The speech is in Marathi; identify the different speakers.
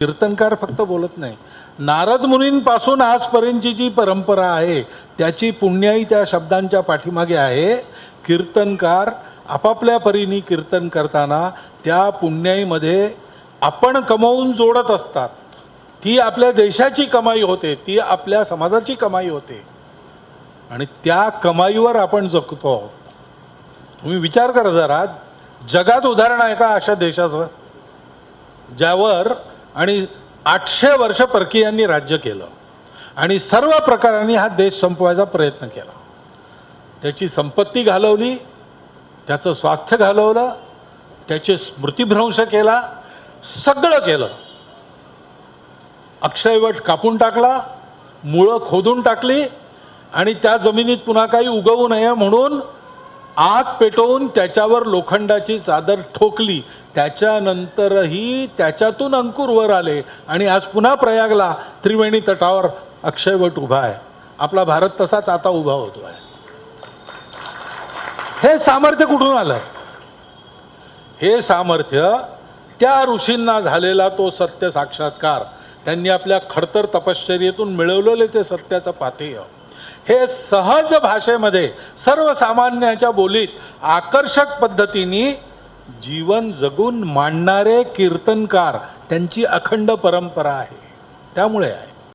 Speaker 1: कीर्तनकार फक्त बोलत नाही. नारद मुनींपासून आजपर्यंतची जी परंपरा आहे त्याची पुण्याई त्या शब्दांच्या पाठीमागे आहे. कीर्तनकार आपापल्या परीने कीर्तन करताना त्या पुण्याईमध्ये आपण कमवून जोडत असतात. ती आपल्या देशाची कमाई होते ती आपल्या समाजाची कमाई होते. आणि त्या कमाईवर आपण जगतो आहोत. तुम्ही विचार करा जरा जगात उदाहरण आहे का अशा देशाचं? ज्यावर आणि आठशे वर्ष परकीयांनी राज्य केलं. आणि सर्व प्रकारांनी हा देश संपवायचा प्रयत्न केला. त्याची संपत्ती घालवली त्याचं स्वास्थ्य घालवलं त्याचे स्मृतिभ्रंश केला सगळं केलं. अक्षयवट कापून टाकला मुळं खोदून टाकली आणि त्या जमिनीत पुन्हा काही उगवू नये म्हणून आग पेटवून त्याच्यावर लोखंडाची चादर ठोकली. त्याच्यानंतरही त्याच्यातून अंकुर वर आले. आणि आज पुन्हा प्रयागला त्रिवेणी तटावर अक्षयवट उभा आहे. आपला भारत तसाच आता उभा होतो आहे. हे सामर्थ्य कुठून आलं? हे सामर्थ्य त्या ऋषींना झालेला तो सत्य साक्षात्कार. त्यांनी आपल्या खडतर तपश्चर्येतून मिळवलेले ते सत्याचं पाथेय हे सहज भाषेमध्ये सर्वसामान्याच्या बोलीत आकर्षक पद्धतीने जीवन जगून मांडणारे कीर्तनकार त्यांची अखंड परंपरा आहे. त्यामुळे आहे.